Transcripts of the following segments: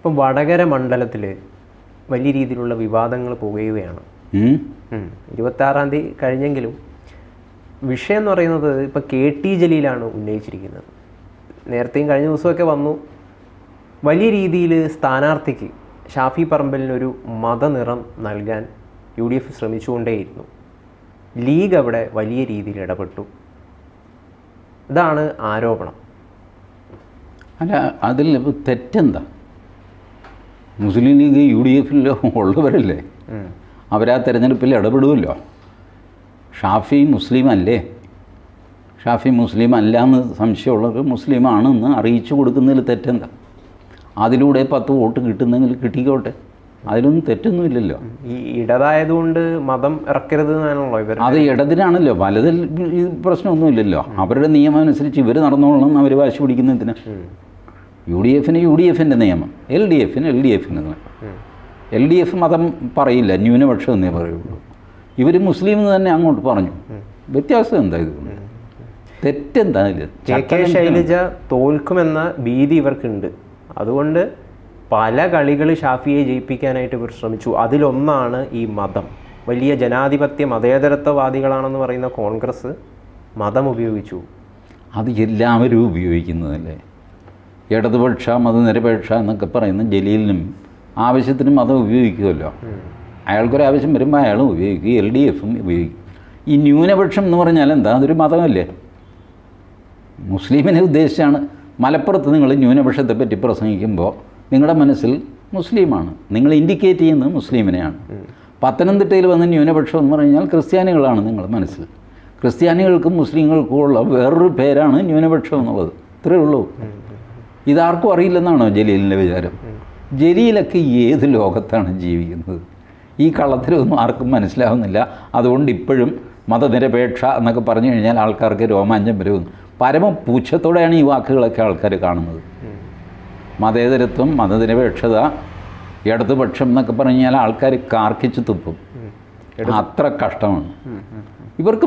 ഇപ്പം വടകര മണ്ഡലത്തിൽ വലിയ രീതിയിലുള്ള വിവാദങ്ങൾ പോകുകയാണ്? ഇരുപത്താറാം തീയതി കഴിഞ്ഞെങ്കിലും വിഷയം എന്ന് പറയുന്നത് ഇപ്പം കെ ടി ജലീലാണ് ഉന്നയിച്ചിരിക്കുന്നത്. നേരത്തെയും കഴിഞ്ഞ ദിവസമൊക്കെ വന്നു. വലിയ രീതിയിൽ സ്ഥാനാർത്ഥിക്ക് ഷാഫി പറമ്പലിനൊരു മതനിറം നൽകാൻ യു ഡി എഫ് ശ്രമിച്ചുകൊണ്ടേയിരുന്നു. ലീഗ് അവിടെ വലിയ രീതിയിൽ ഇടപെട്ടു. ഇതാണ് ആരോപണം. അല്ല അതിൽ തെറ്റെന്താ? മുസ്ലിം ലീഗ് യു ഡി എഫിൽ ഉള്ളവരല്ലേ അവരാ തെരഞ്ഞെടുപ്പിൽ ഇടപെടുമല്ലോ. ഷാഫി മുസ്ലിം അല്ലേ? ഷാഫി മുസ്ലിം അല്ല എന്ന് സംശയമുള്ളവർ മുസ്ലിമാണെന്ന് അറിയിച്ചു കൊടുക്കുന്നതിൽ തെറ്റെന്താ? അതിലൂടെ പത്ത് വോട്ട് കിട്ടുന്നെങ്കിൽ കിട്ടിക്കോട്ടെ. അതിലൊന്നും തെറ്റൊന്നുമില്ലല്ലോ. ഈ ഇടതായതുകൊണ്ട് മതം ഇറക്കരുത് എന്നാണല്ലോ ഇവർ. അത് ഇടതിനാണല്ലോ. വലതിൽ ഈ പ്രശ്നമൊന്നുമില്ലല്ലോ. അവരുടെ നിയമം അനുസരിച്ച് ഇവർ നടന്നോളണം അവർ വാശി പിടിക്കുന്നതിന്. യു ഡി എഫിന് യു ഡി എഫിന്റെ നിയമം. എൽ ഡി എഫിന് എൽ ഡി എഫിന്റെ നിയമം. എൽ ഡി എഫ് മതം പറയില്ല. ന്യൂനപക്ഷം എന്നേ പറയുള്ളൂ. ഇവർ മുസ്ലിം എന്ന് തന്നെ അങ്ങോട്ട് പറഞ്ഞു. വ്യത്യാസം എന്താ ഇത് തെറ്റെന്താ ഇത്? കെ കെ ശൈലജ തോൽക്കുമെന്ന ഭീതി ഇവർക്കുണ്ട്. അതുകൊണ്ട് പല കളികൾ ഷാഫിയെ ജയിപ്പിക്കാനായിട്ട് ഇവർ ശ്രമിച്ചു. അതിലൊന്നാണ് ഈ മതം. വലിയ ജനാധിപത്യ മതേതരത്വവാദികളാണെന്ന് പറയുന്ന കോൺഗ്രസ് മതം ഉപയോഗിച്ചു. അത് എല്ലാവരും ഉപയോഗിക്കുന്നതല്ലേ? ഇടതുപക്ഷ മതനിരപേക്ഷ എന്നൊക്കെ പറയുന്ന ജലീലിനും ആവശ്യത്തിനും മതം ഉപയോഗിക്കുമല്ലോ. അയാൾക്കൊരു ആവശ്യം വരുമ്പോൾ അയാളും ഉപയോഗിക്കും എൽ ഡി എഫും ഉപയോഗിക്കും. ഈ ന്യൂനപക്ഷം എന്ന് പറഞ്ഞാൽ എന്താ? അതൊരു മതമല്ലേ? മുസ്ലിമിനെ ഉദ്ദേശിച്ചാണ്. മലപ്പുറത്ത് നിങ്ങൾ ന്യൂനപക്ഷത്തെ പറ്റി പ്രസംഗിക്കുമ്പോൾ നിങ്ങളുടെ മനസ്സിൽ മുസ്ലിമാണ്. നിങ്ങൾ ഇൻഡിക്കേറ്റ് ചെയ്യുന്നത് മുസ്ലിമിനെയാണ്. പത്തനംതിട്ടയിൽ വന്ന ന്യൂനപക്ഷം എന്ന് പറഞ്ഞാൽ ക്രിസ്ത്യാനികളാണ് നിങ്ങളുടെ മനസ്സിൽ. ക്രിസ്ത്യാനികൾക്കും മുസ്ലിങ്ങൾക്കും ഉള്ള വേറൊരു പേരാണ് ന്യൂനപക്ഷം എന്നുള്ളത്. ഇത്രയേ ഉള്ളൂ. ഇതാർക്കും അറിയില്ലെന്നാണോ ജലീലിന്റെ വിചാരം? ജലീലൊക്കെ ഏത് ലോകത്താണ് ജീവിക്കുന്നത്? ഈ കള്ളത്തിലൊന്നും ആർക്കും മനസ്സിലാവുന്നില്ല. അതുകൊണ്ട് ഇപ്പോഴും മതനിരപേക്ഷ എന്നൊക്കെ പറഞ്ഞു കഴിഞ്ഞാൽ ആൾക്കാർക്ക് രോമാഞ്ചം വരുമെന്ന് പരമ പൂച്ഛത്തോടെയാണ് ഈ വാക്കുകളൊക്കെ ആൾക്കാർ കാണുന്നത്. മതേതരത്വം മതനിരപേക്ഷത ഇടതുപക്ഷം എന്നൊക്കെ പറഞ്ഞു കഴിഞ്ഞാൽ ആൾക്കാർ കാർക്കിച്ച് തുപ്പും. അത്ര കഷ്ടമാണ്. ഇവർക്ക്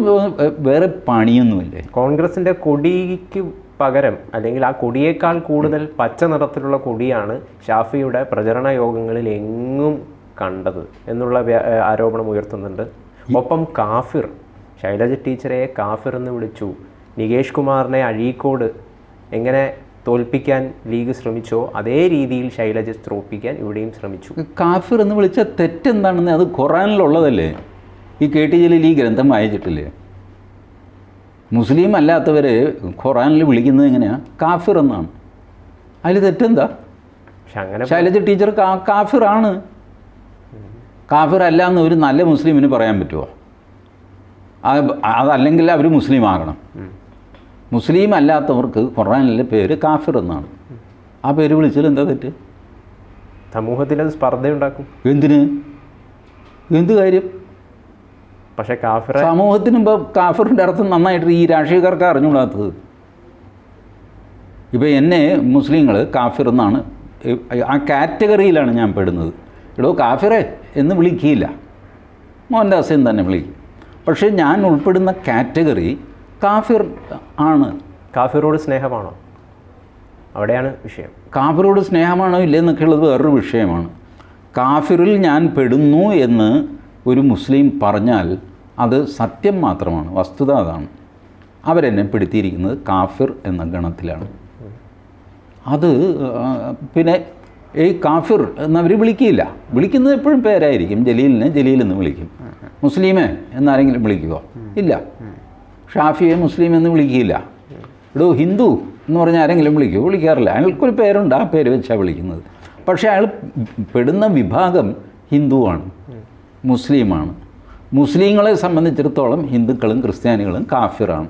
വേറെ പണിയൊന്നുമില്ലേ? കോൺഗ്രസിന്റെ കൊടിക്ക് പകരം അല്ലെങ്കിൽ ആ കൊടിയേക്കാൾ കൂടുതൽ പച്ച നിറത്തിലുള്ള കൊടിയാണ് ഷാഫിയുടെ പ്രചരണ യോഗങ്ങളിൽ എങ്ങും കണ്ടത് എന്നുള്ള ആരോപണം ഉയർത്തുന്നുണ്ട്. ഒപ്പം കാഫിർ ശൈലജ ടീച്ചറെ കാഫിർ എന്ന് വിളിച്ചു. നികേഷ് കുമാറിനെ അഴീക്കോട് എങ്ങനെ തോൽപ്പിക്കാൻ ലീഗ് ശ്രമിച്ചോ അതേ രീതിയിൽ ശൈലജ തോൽപ്പിക്കാൻ ഇവിടെയും ശ്രമിച്ചു. കാഫിർ എന്ന് വിളിച്ച തെറ്റെന്താണെന്ന് അത് ഖുറാനിലുള്ളതല്ലേ? ഈ കെ ടി ജലീൽ ഈ ഗ്രന്ഥം വായിച്ചിട്ടില്ലേ? മുസ്ലിം അല്ലാത്തവർ ഖുറാനിൽ വിളിക്കുന്നത് എങ്ങനെയാണ് കാഫിർ എന്നാണ്. അതിൽ തെറ്റെന്താ? ശൈലജ ടീച്ചർ കാഫിർ കാഫിറാണ്. കാഫിർ അല്ല എന്ന് ഒരു നല്ല മുസ്ലിമിന് പറയാൻ പറ്റുമോ അത് അതല്ലെങ്കിൽ അവർ മുസ്ലിം ആകണം മുസ്ലിം അല്ലാത്തവർക്ക് ഖുറാനിലെ പേര് കാഫിർ എന്നാണ്. ആ പേര് വിളിച്ചാൽ എന്താ തെറ്റ്? സമൂഹത്തിൽ അത് സ്പർദ്ധയുണ്ടാക്കും. എന്തിന്? എന്ത് കാര്യം? പക്ഷെ കാഫർ സമൂഹത്തിന് ഇപ്പോൾ കാഫറിന്റെ അർത്ഥം നന്നായിട്ട് ഈ രാഷ്ട്രീയക്കാർക്ക് അറിഞ്ഞുകൂടാത്തത്. ഇപ്പോൾ എന്നെ മുസ്ലിങ്ങൾ കാഫിർ എന്നാണ് ആ കാറ്റഗറിയിലാണ് ഞാൻ പെടുന്നത്. എടോ കാഫിറെ എന്ന് വിളിക്കുകയില്ല മോഹൻദാസൻ തന്നെ വിളിക്കും പക്ഷേ ഞാൻ ഉൾപ്പെടുന്ന കാറ്റഗറി കാഫിർ ആണ്. കാഫിറോട് സ്നേഹമാണോ? അവിടെയാണ് വിഷയം. കാഫിറോട് സ്നേഹമാണോ ഇല്ലെന്നൊക്കെയുള്ളത് വേറൊരു വിഷയമാണ്. കാഫിറിൽ ഞാൻ പെടുന്നു എന്ന് ഒരു മുസ്ലിം പറഞ്ഞാൽ അത് സത്യം മാത്രമാണ് വസ്തുത അതാണ്. അവരെന്നെ പിടുത്തിയിരിക്കുന്നത് കാഫിർ എന്ന ഗണത്തിലാണ്. അത് പിന്നെ ഈ കാഫിർ എന്നവർ വിളിക്കില്ല. വിളിക്കുന്നത് എപ്പോഴും പേരായിരിക്കും. ജലീലിനെ ജലീൽ എന്ന് വിളിക്കും. മുസ്ലിമേ എന്നാരെങ്കിലും വിളിക്കുമോ ഇല്ല. ഷാഫിയെ മുസ്ലിം എന്ന് വിളിക്കില്ല. ഇവിടെ ഹിന്ദു എന്ന് പറഞ്ഞാൽ ആരെങ്കിലും വിളിക്കുമോ വിളിക്കാറില്ല. അയാൾക്കൊരു പേരുണ്ട് ആ പേര് വെച്ചാണ് വിളിക്കുന്നത്. പക്ഷേ അയാൾ പെടുന്ന വിഭാഗം ഹിന്ദുവാണ്. മുസ്ലിമാണ്. മുസ്ലിങ്ങളെ സംബന്ധിച്ചിടത്തോളം ഹിന്ദുക്കളും ക്രിസ്ത്യാനികളും കാഫിറാണ്.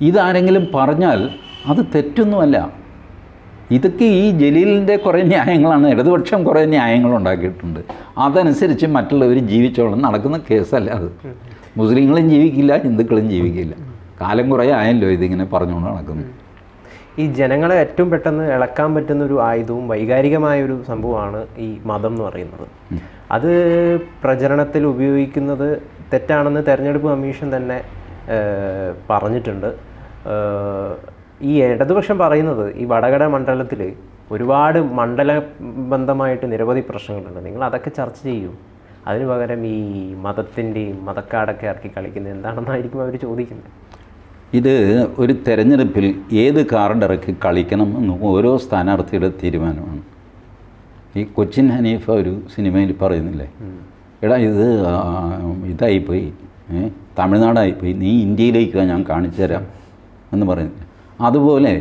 ഇതാരെങ്കിലും പറഞ്ഞാൽ അത് തെറ്റൊന്നുമല്ല. ഇതൊക്കെ ഈ ജലീലിന്റെ കുറേ ന്യായങ്ങളാണ്. ഇടതുപക്ഷം കുറേ ന്യായങ്ങൾ ഉണ്ടാക്കിയിട്ടുണ്ട്. അതനുസരിച്ച് മറ്റുള്ളവർ ജീവിച്ചോളം. നടക്കുന്ന കേസല്ല അത്. മുസ്ലിങ്ങളും ജീവിക്കില്ല ഹിന്ദുക്കളും ജീവിക്കില്ല. കാലം കുറേ ആയല്ലോ ഇതിങ്ങനെ പറഞ്ഞുകൊണ്ട് നടക്കുന്നു. ഈ ജനങ്ങളെ ഏറ്റവും പെട്ടെന്ന് ഇളക്കാൻ പറ്റുന്ന ഒരു ആയുധവും വൈകാരികമായ ഒരു സംഭവമാണ് ഈ മതം എന്ന് പറയുന്നത്. അത് പ്രചരണത്തിൽ ഉപയോഗിക്കുന്നത് തെറ്റാണെന്ന് തെരഞ്ഞെടുപ്പ് കമ്മീഷൻ തന്നെ പറഞ്ഞിട്ടുണ്ട്. ഈ ഇടതുപക്ഷം പറയുന്നത് ഈ വടകര മണ്ഡലത്തിൽ ഒരുപാട് മണ്ഡല ബന്ധമായിട്ട് നിരവധി പ്രശ്നങ്ങളുണ്ട്. നിങ്ങൾ അതൊക്കെ ചർച്ച ചെയ്യൂ. അതിനു പകരം ഈ മതത്തിന്റെയും മതക്കാടൊക്കെ ഇറക്കി കളിക്കുന്നത് എന്താണെന്നായിരിക്കും അവർ ചോദിക്കുന്നത്. ഇത് ഒരു തെരഞ്ഞെടുപ്പിൽ ഏത് കാർഡ് ഇറക്കി കളിക്കണം എന്ന് ഓരോ സ്ഥാനാർത്ഥിയുടെ തീരുമാനമാണ്. ഈ കൊച്ചിൻ ഹനീഫ ഒരു സിനിമയിൽ പറയുന്നില്ലേ? എടാ ഇത് ഇതായിപ്പോയി. തമിഴ്നാടായിപ്പോയി. നീ ഇന്ത്യയിലേക്ക് ഞാൻ കാണിച്ചു തരാം എന്ന് പറയുന്നില്ല? അതുപോലെ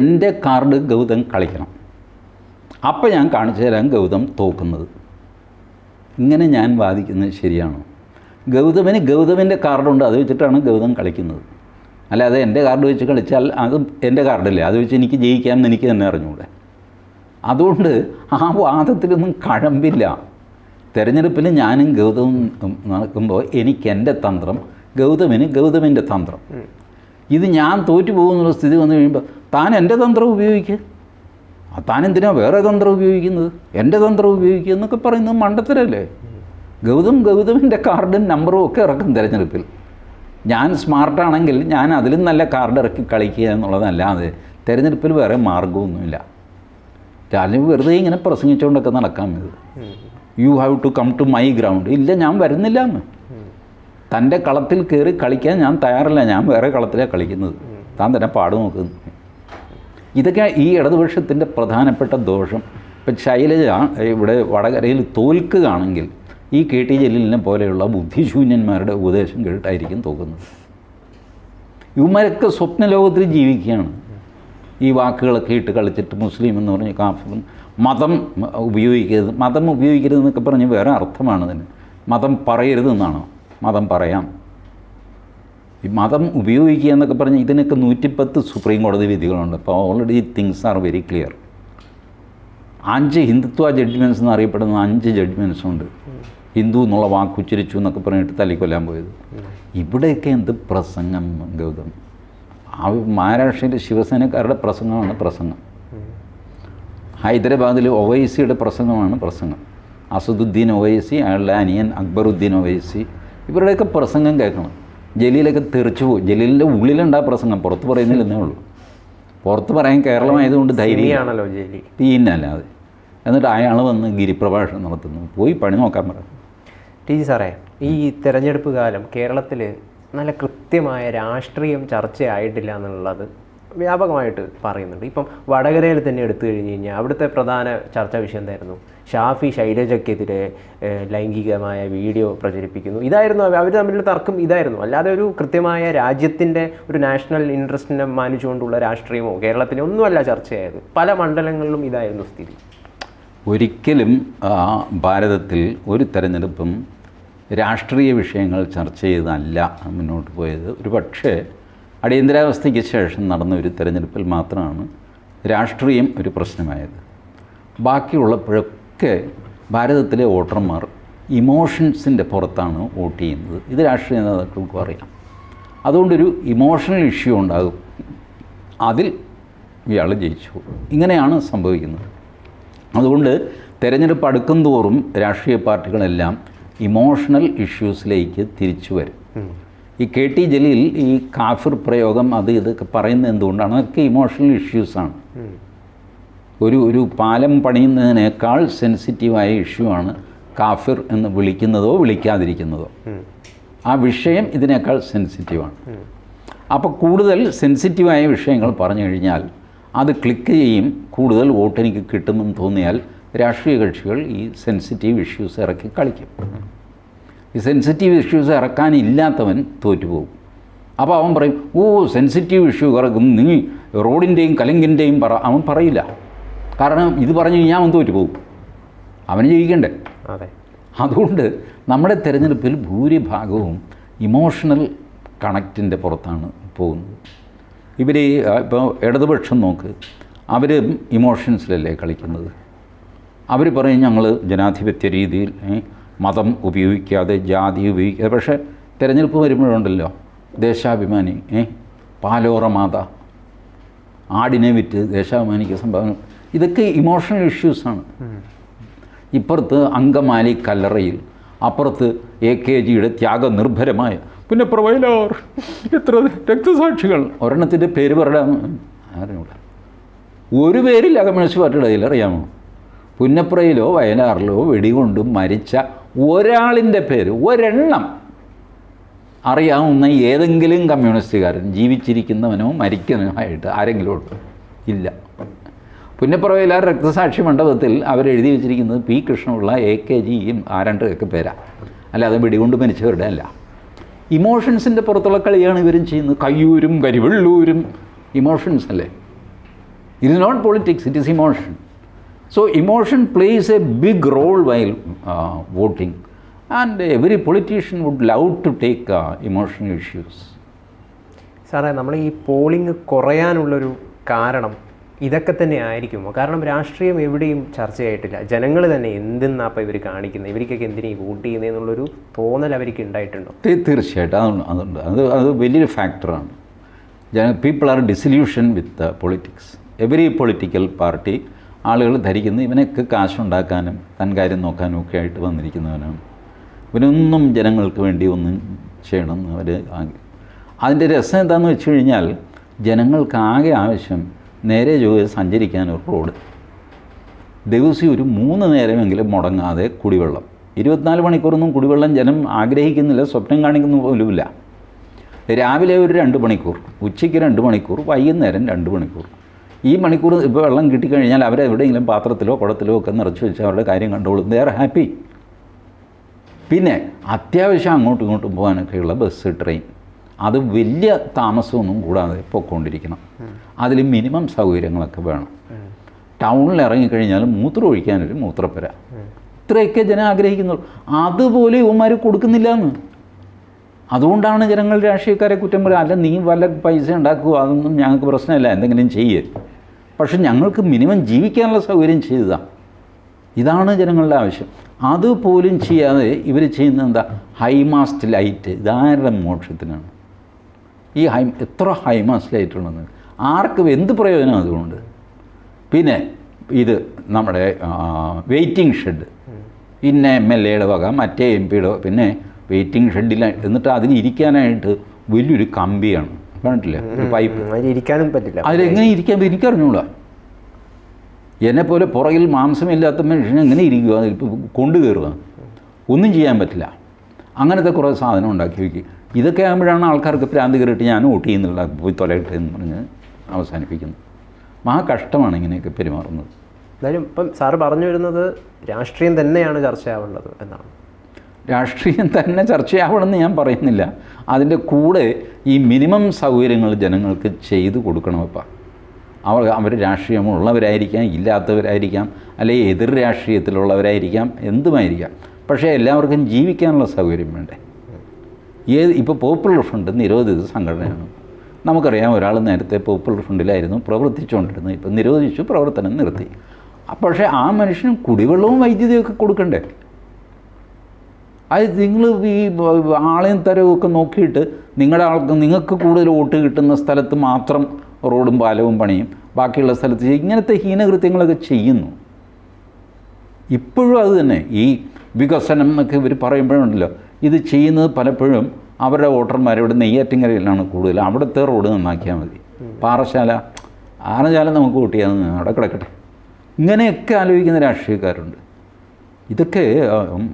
എന്റെ കാർഡ് ഗൗതം കളിക്കണം. അപ്പം ഞാൻ കാണിച്ചു തരാം ഗൗതം തോക്കുന്നത്. ഇങ്ങനെ ഞാൻ വാദിക്കുന്നത് ശരിയാണോ? ഗൗതമിന് ഗൗതമിന്റെ കാർഡുണ്ട് അത് വെച്ചിട്ടാണ് ഗൗതം കളിക്കുന്നത്. അല്ലാതെ എന്റെ കാർഡ് വെച്ച് കളിച്ചാൽ അത് എന്റെ കാർഡല്ലേ? അത് വെച്ച് എനിക്ക് ജയിക്കാമെന്ന് എനിക്ക് തന്നെ അറിഞ്ഞൂടെ? അതുകൊണ്ട് ആ വാദത്തിലൊന്നും കഴമ്പില്ല. തിരഞ്ഞെടുപ്പിൽ ഞാനും ഗൗതവും നടക്കുമ്പോൾ എനിക്ക് എന്റെ തന്ത്രം ഗൗതമിന് ഗൗതമിന്റെ തന്ത്രം. ഇത് ഞാൻ തോറ്റു പോകുന്നുള്ള സ്ഥിതി വന്നു കഴിയുമ്പോൾ താൻ എന്റെ തന്ത്രം ഉപയോഗിക്കുക ആ താൻ എന്തിനാണ് വേറെ തന്ത്രം ഉപയോഗിക്കുന്നത്? എന്റെ തന്ത്രം ഉപയോഗിക്കുക എന്നൊക്കെ പറയുന്നത് മണ്ടത്തരല്ലേ? ഗൗതം ഗൗതമിന്റെ കാർഡും നമ്പറും ഒക്കെ ഇറക്കും തിരഞ്ഞെടുപ്പിൽ. ഞാൻ സ്മാർട്ടാണെങ്കിൽ ഞാൻ അതിലും നല്ല കാർഡ് ഇറക്കി കളിക്കുക എന്നുള്ളതല്ലാതെ തിരഞ്ഞെടുപ്പിൽ വേറെ മാർഗമൊന്നുമില്ല അല്ലെങ്കിൽ വെറുതെ ഇങ്ങനെ പ്രസംഗിച്ചുകൊണ്ടൊക്കെ നടക്കാം ഇത്. You have to come to my ground ഇല്ല ഞാൻ വരുന്നില്ല എന്ന്. തന്റെ കളത്തിൽ കയറി കളിക്കാൻ ഞാൻ തയ്യാറല്ല. ഞാൻ വേറെ കളത്തിലാണ് കളിക്കുന്നത്. താൻ തന്നെ പാട് നോക്കുന്നു ഇതൊക്കെ ഈ ഇടതുപക്ഷത്തിന്റെ പ്രധാനപ്പെട്ട ദോഷം. ഇപ്പം ശൈലജ ഇവിടെ വടകരയിൽ തോൽക്കുകയാണെങ്കിൽ ഈ കെ ടി ജലീലിനെ പോലെയുള്ള ബുദ്ധിശൂന്യന്മാരുടെ ഉപദേശം കേട്ടായിരിക്കും തോക്കുന്നത് ഇവന്മാരൊക്കെ സ്വപ്നലോകത്തിൽ ജീവിക്കുകയാണ്. ഈ വാക്കുകളൊക്കെ ഇട്ട് കളിച്ചിട്ട് മുസ്ലിം എന്ന് പറഞ്ഞ് കാഫിറും മതം ഉപയോഗിക്കരുത് മതം ഉപയോഗിക്കരുത് എന്നൊക്കെ പറഞ്ഞ് വേറെ അർത്ഥമാണ് ഇതിന് മതം പറയരുതെന്നാണോ മതം പറയാം. ഈ മതം ഉപയോഗിക്കുക എന്നൊക്കെ പറഞ്ഞ് ഇതിനൊക്കെ നൂറ്റിപ്പത്ത് സുപ്രീം കോടതി വിധികളുണ്ട്. അപ്പോൾ already things are very clear അഞ്ച് ഹിന്ദുത്വ ജഡ്ജ്മെന്റ്സ് എന്ന് അറിയപ്പെടുന്ന അഞ്ച് ജഡ്ജ്മെന്റ്സ് ഉണ്ട്. ഹിന്ദു എന്നുള്ള വാക്ക് ഉച്ചരിച്ചു എന്നൊക്കെ പറഞ്ഞിട്ട് തല്ലിക്കൊല്ലാൻ പോയത്. ഇവിടെയൊക്കെ എന്ത് പ്രസംഗം ഗൗതം? ആ മഹാരാഷ്ട്രയിലെ ശിവസേനക്കാരുടെ പ്രസംഗമാണ് പ്രസംഗം. ഹൈദരാബാദിൽ ഒവൈസിയുടെ പ്രസംഗമാണ് പ്രസംഗം. അസദുദ്ദീൻ ഒവൈസി അയാളുടെ അനിയൻ അക്ബറുദ്ദീൻ ഒവൈസി ഇവരുടെയൊക്കെ പ്രസംഗം കേൾക്കണം. ജലീലൊക്കെ തെറിച്ചു പോകും ജലീലിന്റെ ഉള്ളിലുണ്ടാ പ്രസംഗം. പുറത്ത് പറയുന്നില്ലെന്നേ ഉള്ളൂ. പുറത്ത് പറയാൻ കേരളമായതുകൊണ്ട് ധൈര്യമാണല്ലോ ജലി പിന്നല്ല പിന്നല്ലാതെ. എന്നിട്ട് അയാൾ വന്ന് ഗിരിപ്രഭാഷണം നടത്തുന്നു. പോയി പണി നോക്കാൻ പറ. ടി ജി സാറേ ഈ തെരഞ്ഞെടുപ്പ് കാലം കേരളത്തിൽ നല്ല കൃത്യമായ രാഷ്ട്രീയം ചർച്ചയായിട്ടില്ല എന്നുള്ളത് വ്യാപകമായിട്ട് പറയുന്നുണ്ട്. ഇപ്പം വടകരയിൽ തന്നെ എടുത്തു കഴിഞ്ഞ് കഴിഞ്ഞാൽ അവിടുത്തെ പ്രധാന ചർച്ചാ വിഷയം എന്തായിരുന്നു? ഷാഫി ശൈലജയ്ക്കെതിരെ ലൈംഗികമായ വീഡിയോ പ്രചരിപ്പിക്കുന്നു. ഇതായിരുന്നു അവർ തമ്മിലുള്ള തർക്കം ഇതായിരുന്നു. അല്ലാതെ ഒരു കൃത്യമായ രാജ്യത്തിന്റെ ഒരു നാഷണൽ ഇൻട്രസ്റ്റിനെ മാനിച്ചുകൊണ്ടുള്ള രാഷ്ട്രീയമോ കേരളത്തിന്റെ ഒന്നുമല്ല ചർച്ചയായത്. പല മണ്ഡലങ്ങളിലും ഇതായിരുന്നു സ്ഥിതി. ഒരിക്കലും ഭാരതത്തിൽ ഒരു തെരഞ്ഞെടുപ്പും രാഷ്ട്രീയ വിഷയങ്ങൾ ചർച്ച ചെയ്തല്ല മുന്നോട്ട് പോയത്. ഒരു പക്ഷേ അടിയന്തരാവസ്ഥയ്ക്ക് ശേഷം നടന്ന ഒരു തെരഞ്ഞെടുപ്പിൽ മാത്രമാണ് രാഷ്ട്രീയം ഒരു പ്രശ്നമായത്. ബാക്കിയുള്ളപ്പോഴൊക്കെ ഭാരതത്തിലെ വോട്ടർമാർ ഇമോഷൻസിന്റെ പുറത്താണ് വോട്ട് ചെയ്യുന്നത്. ഇത് രാഷ്ട്രീയ നേതാക്കൾക്കും അറിയാം. അതുകൊണ്ടൊരു ഇമോഷണൽ ഇഷ്യൂ ഉണ്ടാകും. അതിൽ ഇയാൾ ജയിച്ചു. ഇങ്ങനെയാണ് സംഭവിക്കുന്നത്. അതുകൊണ്ട് തെരഞ്ഞെടുപ്പ് അടുക്കും തോറും രാഷ്ട്രീയ പാർട്ടികളെല്ലാം ഇമോഷണൽ ഇഷ്യൂസിലേക്ക് തിരിച്ചു വരും. ഈ കെ ടി ജലീൽ ഈ കാഫിർ പ്രയോഗം അത് ഇതൊക്കെ പറയുന്നത് എന്തുകൊണ്ടാണ്? അതൊക്കെ ഇമോഷണൽ ഇഷ്യൂസാണ് ഒരു ഒരു പാലം പണിയുന്നതിനേക്കാൾ സെൻസിറ്റീവായ ഇഷ്യൂ ആണ് കാഫിർ എന്ന് വിളിക്കുന്നതോ വിളിക്കാതിരിക്കുന്നതോ. ആ വിഷയം ഇതിനേക്കാൾ സെൻസിറ്റീവാണ് അപ്പോൾ കൂടുതൽ സെൻസിറ്റീവായ വിഷയങ്ങൾ പറഞ്ഞു കഴിഞ്ഞാൽ അത് ക്ലിക്ക് ചെയ്യും കൂടുതൽ വോട്ട് എനിക്ക് കിട്ടുമെന്ന് തോന്നിയാൽ രാഷ്ട്രീയ കക്ഷികൾ ഈ സെൻസിറ്റീവ് ഇഷ്യൂസ് ഇറക്കി കളിക്കും. ഈ സെൻസിറ്റീവ് ഇഷ്യൂസ് ഇറക്കാനില്ലാത്തവൻ തോറ്റുപോകും. അപ്പോൾ അവൻ പറയും ഓ സെൻസിറ്റീവ് ഇഷ്യൂ ഇറക്കും. നീ റോഡിന്റെയും കലങ്കിന്റെയും പറ. അവൻ പറയില്ല. കാരണം ഇത് പറഞ്ഞു കഴിഞ്ഞാൽ അവൻ തോറ്റുപോകും. അവന് ജയിക്കണ്ടേ? അതെ. അതുകൊണ്ട് നമ്മുടെ തിരഞ്ഞെടുപ്പിൽ ഭൂരിഭാഗവും ഇമോഷണൽ കണക്റ്റിന്റെ പുറത്താണ് പോകുന്നത്. ഇവർ ഇപ്പോൾ ഇടതുപക്ഷം നോക്ക്. അവർ ഇമോഷൻസിലല്ലേ കളിക്കുന്നത്? അവർ പറയും ഞങ്ങൾ ജനാധിപത്യ രീതിയിൽ മതം ഉപയോഗിക്കാതെ ജാതി ഉപയോഗിക്കാതെ പക്ഷേ തിരഞ്ഞെടുപ്പ് വരുമ്പോഴുണ്ടല്ലോ ദേശാഭിമാനി പാലോറ മാത ആടിനെ വിറ്റ് ദേശാഭിമാനിക്ക് സംഭാവന ഇതൊക്കെ ഇമോഷണൽ ഇഷ്യൂസാണ് ഇപ്പുറത്ത് അങ്കമാലി കല്ലറയിൽ അപ്പുറത്ത് എ കെ ജിയുടെ ത്യാഗനിർഭരമായ പിന്നെ പ്രൊവൈലോർ എത്ര രക്തസാക്ഷികൾ. ഒരെണ്ണത്തിന്റെ പേര് പറയാൻ ആരും ഒരു പേരില്ല കമ്മ്യൂണിസ്റ്റ് പാർട്ടിയുടെ കയ്യിൽ അറിയാമോ? പുന്നപ്രയിലോ വയനാറിലോ വെടികൊണ്ടും മരിച്ച ഒരാളിന്റെ പേര് ഒരെണ്ണം അറിയാവുന്ന ഏതെങ്കിലും കമ്മ്യൂണിസ്റ്റുകാരൻ ജീവിച്ചിരിക്കുന്നവനോ മരിക്കുന്നവനോ ആയിട്ട് ആരെങ്കിലും ഉണ്ട്? ഇല്ല. പുന്നപ്പുറയിലെ രക്തസാക്ഷി മണ്ഡപത്തിൽ അവരെഴുതി വെച്ചിരിക്കുന്നത് പി കൃഷ്ണപിള്ള എ കെ ജിയും ആരണ്ടൊക്കെ പേരാ. അല്ലാതെ വെടികൊണ്ട് മരിച്ചവരുടെ അല്ല. ഇമോഷൻസിന്റെ പുറത്തുള്ള കളിയാണ് ഇവരും ചെയ്യുന്നത്. കയ്യൂരും കരിവെള്ളൂരും. ഇമോഷൻസ് അല്ലേ? It is not politics it is emotion so emotion plays a big role while voting and every politician would love to take emotion issues സാറേ നമ്മൾ ഈ പോളിംഗ് കുറയാനുള്ളൊരു കാരണം ഇതൊക്കെ തന്നെ ആയിരിക്കുമോ? കാരണം രാഷ്ട്രീയം എവിടെയും ചർച്ചയായിട്ടില്ല. ജനങ്ങൾ തന്നെ എന്തെന്നാപ്പോൾ ഇവർ കാണിക്കുന്നത് ഇവർക്കൊക്കെ എന്തിനാ ഈ വോട്ട് ചെയ്യുന്നതെന്നുള്ളൊരു തോന്നൽ അവർക്ക് ഉണ്ടായിട്ടുണ്ടോ? തീർച്ചയായിട്ടും. അതുണ്ട് അതുണ്ട് അത് അത് വലിയൊരു ഫാക്ടറാണ്. ജന people are disillusion with politics every political party ആളുകൾ ധരിക്കുന്നത് ഇവനൊക്കെ കാശുണ്ടാക്കാനും തൻ കാര്യം നോക്കാനും ഒക്കെ ആയിട്ട് വന്നിരിക്കുന്നവനാണ്. ഇവനൊന്നും ജനങ്ങൾക്ക് വേണ്ടി ഒന്നും ചെയ്യണമെന്ന് അവർ അതിന്റെ രസം എന്താണെന്ന് വെച്ച് കഴിഞ്ഞാൽ ജനങ്ങൾക്ക് ആകെ ആവശ്യം നേരെ ജോലി സഞ്ചരിക്കാൻ ഒരു റോഡ്. ദിവസം ഒരു മൂന്ന് നേരമെങ്കിലും മുടങ്ങാതെ കുടിവെള്ളം. ഇരുപത്തിനാല് മണിക്കൂറൊന്നും കുടിവെള്ളം ജനം ആഗ്രഹിക്കുന്നില്ല സ്വപ്നം കാണിക്കുന്ന പോലുമില്ല. രാവിലെ ഒരു രണ്ട് മണിക്കൂർ ഉച്ചയ്ക്ക് രണ്ട് മണിക്കൂർ വൈകുന്നേരം രണ്ട് മണിക്കൂർ. ഈ മണിക്കൂർ ഇപ്പോൾ വെള്ളം കിട്ടിക്കഴിഞ്ഞാൽ അവരെ എവിടെയെങ്കിലും പാത്രത്തിലോ കുടത്തിലോ ഒക്കെ നിറച്ച് വെച്ച് അവരുടെ കാര്യം കണ്ടോളും. ദേ ആർ ഹാപ്പി പിന്നെ അത്യാവശ്യം അങ്ങോട്ടും ഇങ്ങോട്ടും പോകാനൊക്കെയുള്ള ബസ് ട്രെയിൻ അത് വലിയ താമസമൊന്നും കൂടാതെ പൊയ്ക്കൊണ്ടിരിക്കണം. അതിൽ മിനിമം സൗകര്യങ്ങളൊക്കെ വേണം. ടൗണിൽ ഇറങ്ങിക്കഴിഞ്ഞാൽ മൂത്രം ഒഴിക്കാനൊരു മൂത്രപ്പുര. ഇത്രയൊക്കെ ജനം ആഗ്രഹിക്കുന്നുള്ളൂ അതുപോലെ ഇവന്മാർ കൊടുക്കുന്നില്ല എന്ന് അതുകൊണ്ടാണ് ജനങ്ങൾ രാഷ്ട്രീയക്കാരെ കുറ്റം പറയുക. അല്ല നീ വല്ല പൈസ ഉണ്ടാക്കുക അതൊന്നും ഞങ്ങൾക്ക് പ്രശ്നമില്ല. എന്തെങ്കിലും ചെയ്യേ. പക്ഷെ ഞങ്ങൾക്ക് മിനിമം ജീവിക്കാനുള്ള സൗകര്യം ചെയ്തതാണ്. ഇതാണ് ജനങ്ങളുടെ ആവശ്യം. അതുപോലും ചെയ്യാതെ ഇവർ ചെയ്യുന്ന എന്താ? High mast light. ഇതാരുടെ മോക്ഷത്തിനാണ്. ഈ ഹൈ എത്ര ഹൈമാസ്റ്റ് ലൈറ്റ് ഉണ്ടെന്ന് ആർക്കും എന്ത് പ്രയോജനം അതുകൊണ്ട്? പിന്നെ ഇത് നമ്മുടെ വെയിറ്റിംഗ് ഷെഡ്. പിന്നെ എം എൽ എയുടെ വക മറ്റേ എം പിയുടെ പിന്നെ വെയിറ്റിംഗ് ഷെഡിൽ എന്നിട്ട് അതിന് ഇരിക്കാനായിട്ട് വലിയൊരു കമ്പിയാണ്. കണ്ടിട്ടില്ലേ ഒരു പൈപ്പ് ഇരിക്കാനും പറ്റില്ല. അതിലെങ്ങനെ ഇരിക്കാൻ എനിക്കറിഞ്ഞൂടാ. പോലെ പുറകിൽ മാംസമില്ലാത്ത മനുഷ്യൻ എങ്ങനെ ഇരിക്കുക കൊണ്ടു കയറുക ഒന്നും ചെയ്യാൻ പറ്റില്ല. അങ്ങനത്തെ കുറേ സാധനം ഉണ്ടാക്കി വയ്ക്കും ഇതൊക്കെ ആകുമ്പോഴാണ് ആൾക്കാർക്ക് പ്രാന്തി കയറിയിട്ട് ഞാൻ വോട്ട് ചെയ്യുന്നില്ല പോയി തൊലയിട്ട് എന്ന് പറഞ്ഞ് അവസാനിപ്പിക്കുന്നു. മഹാ കഷ്ടമാണ് ഇങ്ങനെയൊക്കെ പെരുമാറുന്നത്. എന്തായാലും ഇപ്പം സാറ് പറഞ്ഞു വരുന്നത് രാഷ്ട്രീയം തന്നെയാണ് ചർച്ചയാവേണ്ടത് എന്നാണ്. രാഷ്ട്രീയം തന്നെ ചർച്ചയാവണമെന്ന് ഞാൻ പറയുന്നില്ല. അതിന്റെ കൂടെ ഈ മിനിമം സൗകര്യങ്ങൾ ജനങ്ങൾക്ക് ചെയ്തു കൊടുക്കണമപ്പം. അവർ അവർ രാഷ്ട്രീയമുള്ളവരായിരിക്കാം ഇല്ലാത്തവരായിരിക്കാം അല്ലെങ്കിൽ എതിർ രാഷ്ട്രീയത്തിലുള്ളവരായിരിക്കാം എന്തുമായിരിക്കാം. പക്ഷേ എല്ലാവർക്കും ജീവിക്കാനുള്ള സൗകര്യം വേണ്ടേ? ഏത് ഇപ്പോൾ പോപ്പുലർ ഫണ്ട് നിരോധിത സംഘടനയാണ്. നമുക്കറിയാം ഒരാൾ നേരത്തെ പോപ്പുലർ ഫ്രണ്ടിലായിരുന്നു പ്രവർത്തിച്ചുകൊണ്ടിരുന്നത്. ഇപ്പം നിരോധിച്ചു പ്രവർത്തനം നിർത്തി. പക്ഷേ ആ മനുഷ്യന് കുടിവെള്ളവും വൈദ്യുതിയൊക്കെ കൊടുക്കണ്ടേ? അത് നിങ്ങൾ ഈ ആളെയും തരവും ഒക്കെ നോക്കിയിട്ട് നിങ്ങളുടെ ആൾക്ക് നിങ്ങൾക്ക് കൂടുതൽ വോട്ട് കിട്ടുന്ന സ്ഥലത്ത് മാത്രം റോഡും പാലവും പണിയും ബാക്കിയുള്ള സ്ഥലത്ത് ഇങ്ങനത്തെ ഹീനകൃത്യങ്ങളൊക്കെ ചെയ്യുന്നു. ഇപ്പോഴും അത് തന്നെ. ഈ വികസനം എന്നൊക്കെ ഇവർ പറയുമ്പോഴുണ്ടല്ലോ ഇത് ചെയ്യുന്നത് പലപ്പോഴും അവരുടെ വോട്ടർമാർ ഇവിടെ നെയ്യാറ്റിങ്കരയിലാണ് കൂടുതൽ. അവിടുത്തെ റോഡ് നന്നാക്കിയാൽ മതി. പാറശാല ആനശാല നമുക്ക് കൂട്ടിയാൽ അവിടെ കിടക്കട്ടെ. ഇങ്ങനെയൊക്കെ ആലോചിക്കുന്ന രാഷ്ട്രീയക്കാരുണ്ട്. ഇതൊക്കെ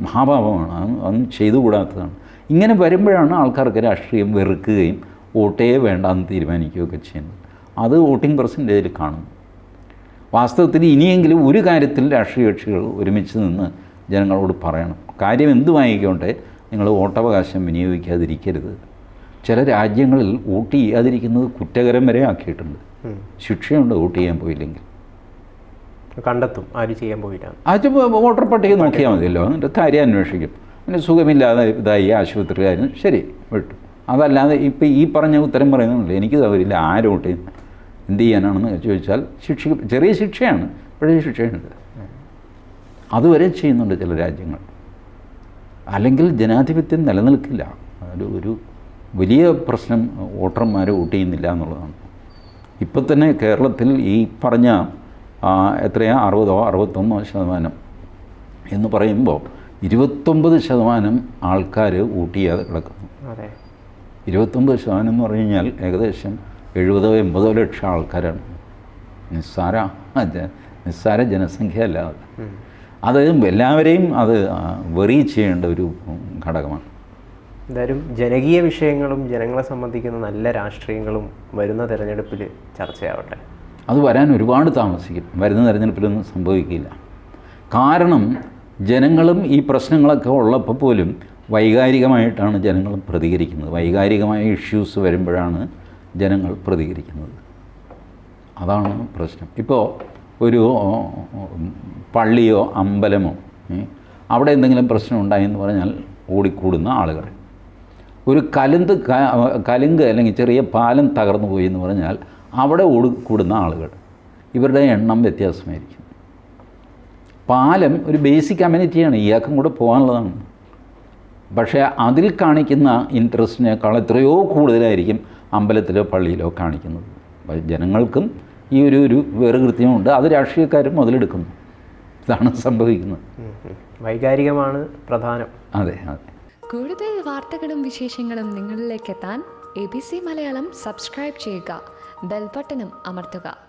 മഹാഭാവമാണ്. അത് അതൊന്നും ചെയ്തുകൂടാത്തതാണ്. ഇങ്ങനെ വരുമ്പോഴാണ് ആൾക്കാർക്ക് രാഷ്ട്രീയം വെറുക്കുകയും വോട്ടേ വേണ്ടാന്ന് തീരുമാനിക്കുകയൊക്കെ ചെയ്യുന്നത്. അത് വോട്ടിംഗ് പെർസെന്റേജിൽ കാണുന്നു. വാസ്തവത്തിൽ ഇനിയെങ്കിലും ഒരു കാര്യത്തിൽ രാഷ്ട്രീയ കക്ഷികൾ ഒരുമിച്ച് നിന്ന് ജനങ്ങളോട് പറയണം. കാര്യം എന്ത് വാങ്ങിക്കോട്ടെ? നിങ്ങൾ വോട്ടവകാശം വിനിയോഗിക്കാതിരിക്കരുത്. ചില രാജ്യങ്ങളിൽ വോട്ട് ചെയ്യാതിരിക്കുന്നത് കുറ്റകരം വരെ ആക്കിയിട്ടുണ്ട്. ശിക്ഷയുണ്ട് വോട്ട് ചെയ്യാൻ പോയില്ലെങ്കിൽ. കണ്ടെത്തും. ആര് ചെയ്യാൻ പോയിട്ടാണ്. അത് വോട്ടർ പട്ടിക നോക്കിയാൽ മതിയല്ലോ. എന്നിട്ട് കാര്യം അന്വേഷിക്കും. പിന്നെ സുഖമില്ലാതെ ഇതായി ആശുപത്രിക്കാരും ശരി വിട്ടു. അതല്ലാതെ ഇപ്പം ഈ പറഞ്ഞ ഉത്തരം പറയുന്നില്ല എനിക്ക് തവരില്ല ആരോട്ട് എന്ത് ചെയ്യാനാണെന്ന് ചോദിച്ചാൽ ശിക്ഷ ചെറിയ ശിക്ഷയാണ്. വലിയ ശിക്ഷയുണ്ട്. അതുവരെ ചെയ്യുന്നുണ്ട് ചില രാജ്യങ്ങൾ. അല്ലെങ്കിൽ ജനാധിപത്യം നിലനിൽക്കില്ല. ഒരു ഒരു വലിയ പ്രശ്നം വോട്ടർമാർ വോട്ട് ചെയ്യുന്നില്ല എന്നുള്ളതാണ്. ഇപ്പം തന്നെ കേരളത്തിൽ ഈ പറഞ്ഞ ആ, എത്രയാ? അറുപതോ അറുപത്തൊന്നോ ശതമാനം. എന്ന് പറയുമ്പോൾ ഇരുപത്തൊമ്പത് ശതമാനം ആൾക്കാർ ഊട്ടിയാതെ കിടക്കുന്നു ഇരുപത്തൊമ്പത് ശതമാനം എന്ന് പറഞ്ഞു കഴിഞ്ഞാൽ ഏകദേശം എഴുപതോ എൺപതോ ലക്ഷം ആൾക്കാരാണ്. നിസ്സാര നിസ്സാര ജനസംഖ്യ അല്ലാതെ അത്. എല്ലാവരെയും അത് വെറി ചെയ്യേണ്ട ഒരു ഘടകമാണ്. എന്തായാലും ജനകീയ വിഷയങ്ങളും ജനങ്ങളെ സംബന്ധിക്കുന്ന നല്ല രാഷ്ട്രീയങ്ങളും വരുന്ന തിരഞ്ഞെടുപ്പിൽ ചർച്ചയാവട്ടെ. അത് വരാൻ ഒരുപാട് താമസിക്കും. വരുന്ന തെരഞ്ഞെടുപ്പിലൊന്നും സംഭവിക്കില്ല. കാരണം ജനങ്ങളും ഈ പ്രശ്നങ്ങളൊക്കെ ഉള്ളപ്പോൾ പോലും വൈകാരികമായിട്ടാണ് ജനങ്ങൾ പ്രതികരിക്കുന്നത്. വൈകാരികമായ ഇഷ്യൂസ് വരുമ്പോഴാണ് ജനങ്ങൾ പ്രതികരിക്കുന്നത്. അതാണ് പ്രശ്നം. ഇപ്പോൾ ഒരു പള്ളിയോ അമ്പലമോ അവിടെ എന്തെങ്കിലും പ്രശ്നം ഉണ്ടായെന്ന് പറഞ്ഞാൽ ഓടിക്കൂടുന്ന ആളുകൾ. ഒരു കലുന്ത് കലുങ്ക് അല്ലെങ്കിൽ ചെറിയ പാലം തകർന്നു പോയി എന്ന് പറഞ്ഞാൽ അവിടെ ഓടി കൂടുന്ന ആളുകൾ. ഇവരുടെ എണ്ണം വ്യത്യാസമായിരിക്കും. പാലം ഒരു ബേസിക് അമ്യൂണിറ്റിയാണ് ഇയാൾക്കും കൂടെ പോകാനുള്ളതാണ്. പക്ഷേ അതിൽ കാണിക്കുന്ന ഇൻട്രസ്റ്റിനേക്കാൾ എത്രയോ കൂടുതലായിരിക്കും അമ്പലത്തിലോ പള്ളിയിലോ കാണിക്കുന്നത്. ജനങ്ങൾക്കും ഈ ഒരു ഒരു വേറെ കൃത്യമുണ്ട് അത് രാഷ്ട്രീയക്കാരും മുതലെടുക്കുന്നു. ഇതാണ് സംഭവിക്കുന്നത്. വൈകാരികമാണ് പ്രധാനം. അതെ അതെ. കൂടുതൽ വാർത്തകളും വിശേഷങ്ങളും നിങ്ങളിലേക്ക് എത്താൻ A B C Malayalam subscribe ചെയ്യുക. ബെൽബട്ടനും അമർത്തുക